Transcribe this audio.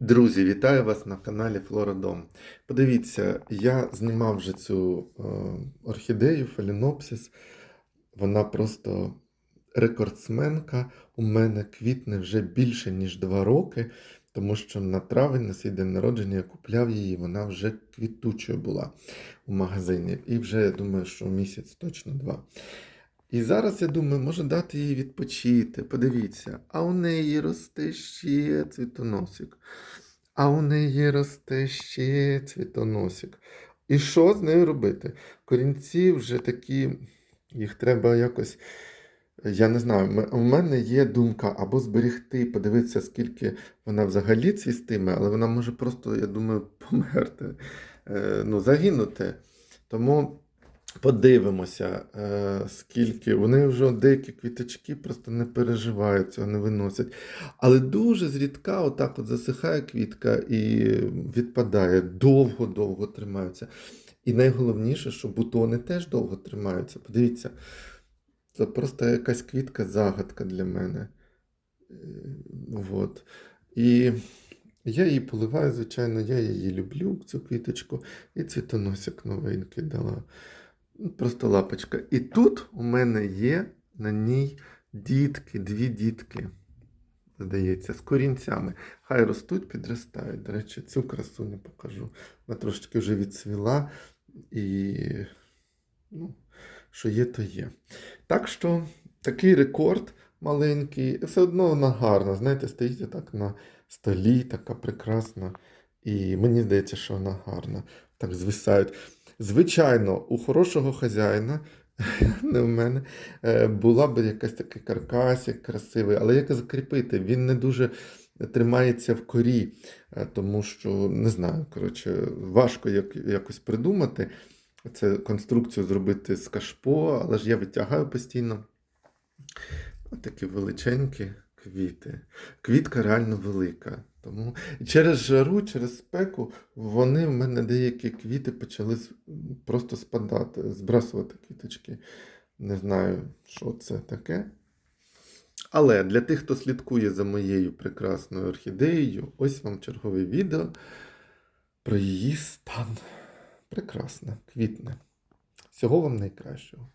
Друзі, вітаю вас на каналі Флородом. Подивіться, я знімав вже цю е, орхідею Фалінопсис. Вона просто рекордсменка. У мене квітне вже більше, ніж 2 роки, тому що на травень, на свій день народження, я купляв її, вона вже квітучою була у магазині. І вже я думаю, що місяць точно два. І зараз я думаю, може дати їй відпочити. Подивіться, а у неї росте ще цвітоносик. А у неї росте ще цвітоносик. І що з нею робити? Корінці вже такі, їх треба якось. Я не знаю, у мене є думка або зберегти, подивитися, скільки вона взагалі цвістиме, але вона може просто, я думаю, померти, е, ну, загинути. Тому подивимося, е, скільки. Вони вже деякі квіточки просто не переживають цього, не виносять. Але дуже зрідка отак от засихає квітка і відпадає, довго-довго тримаються. І найголовніше, що бутони теж довго тримаються. Подивіться, це просто якась квітка загадка для мене. Е, Вот. І я її поливаю, звичайно, я її люблю, цю квіточку, і цвітоносик новенький дала. Просто лапочка. І тут у мене є на ній дітки, дві дітки, здається, з корінцями. Хай ростуть, підростають. До речі, цю красу не покажу. Вона трошки вже відцвіла і ну, що є, то є. Так що такий рекорд маленький, все одно вона гарна. Знаєте, стоїть так на столі, така прекрасна. І мені здається, що вона гарна. Так звисають. Звичайно, у хорошого хазяїна, не в мене, е, була б якась такий каркасик красивий, але як закріпити? Він не дуже тримається в корі, е, тому що не знаю, коротше, важко як, якось придумати. Це конструкцію зробити з кашпо, але ж я витягаю постійно. Такі величенькі квіти. Квітка реально велика. Тому через жару, через спеку, вони в мене деякі квіти почали просто спадати, збрасувати квіточки. Не знаю, що це таке. Але для тих, хто слідкує за моєю прекрасною орхідеєю, ось вам чергове відео про її стан. Прекрасна, квітне. Всього вам найкращого.